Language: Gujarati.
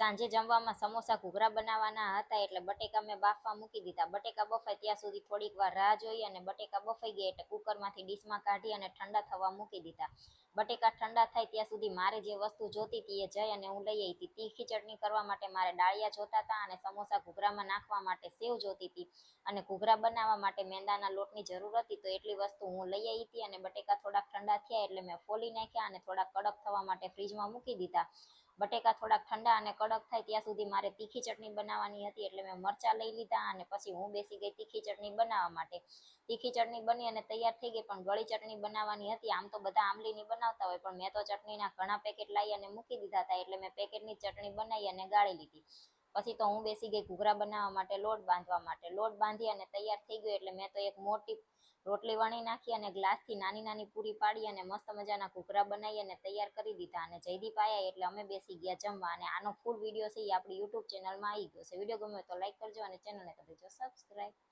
સાંજે જમવામાં સમોસા ઘૂઘરા બનાવવાના હતા એટલે બટેકા મેં બાફવા મૂકી દીધા. બટેકા બફાય ત્યાં સુધી થોડીક વાર રાહ જોઈ અને બટેકા બફાઈ ગયા એટલે કુકરમાંથી ડીશમાં કાઢી અને ઠંડા થવા મૂકી દીધા. બટેકા ઠંડા થાય ત્યાં સુધી મારે જે વસ્તુ જોતી હતી એ જઈ અને હું લઈ આવી હતી તીખી ચટણી કરવા માટે મારે ડાળિયા જોતા હતા અને સમોસા ઘૂઘરામાં નાખવા માટે સેવ જોતી હતી અને ઘૂઘરા બનાવવા માટે મેંદાના લોટની જરૂર હતી તો એટલી વસ્તુ હું લઈ આવી હતી અને બટેકા થોડાક ઠંડા થયા એટલે મેં ફોલી નાખ્યા અને થોડાક કડક થવા માટે ફ્રીજમાં મૂકી દીધા. બટેકા થોડાક ઠંડા અને કડક થાય ત્યાં સુધી મારે તીખી ચટણી બનાવવાની હતી એટલે મેં મરચાં લઈ લીધા અને પછી હું બેસી ગઈ તીખી ચટણી બનાવવા માટે. તીખી ચટણી બની અને તૈયાર થઈ ગઈ પણ ગળી ચટણી બનાવવાની હતી. આમ તો બધા આંબલીની બનાવતા હોય પણ મેં તો ચટણીના ઘણા પેકેટ લાવી અને મૂકી દીધા હતા એટલે મેં પેકેટની ચટણી બનાવી અને ગાળી લીધી. પછી તો હું બેસી ગઈ ઘૂઘરા બનાવવા માટે, લોટ બાંધવા માટે. લોટ બાંધી અને તૈયાર થઈ ગયો એટલે મેં તો એક મોટી રોટલી વણી નાખી અને ગ્લાસથી નાની નાની પૂરી પાડી અને મસ્ત મજાના ઘૂઘરા બનાવી અને તૈયાર કરી દીધા. અને જયદીપ આવ્યા એટલે અમે બેસી ગયા જમવા. અને આનો ફૂલ વીડિયો છે એ આપણી યુટ્યુબ ચેનલમાં આવી ગયો છે. વીડિયો ગમ્યો તો લાઈક કરજો અને ચેનલને કરી દેજો સબસ્ક્રાઈબ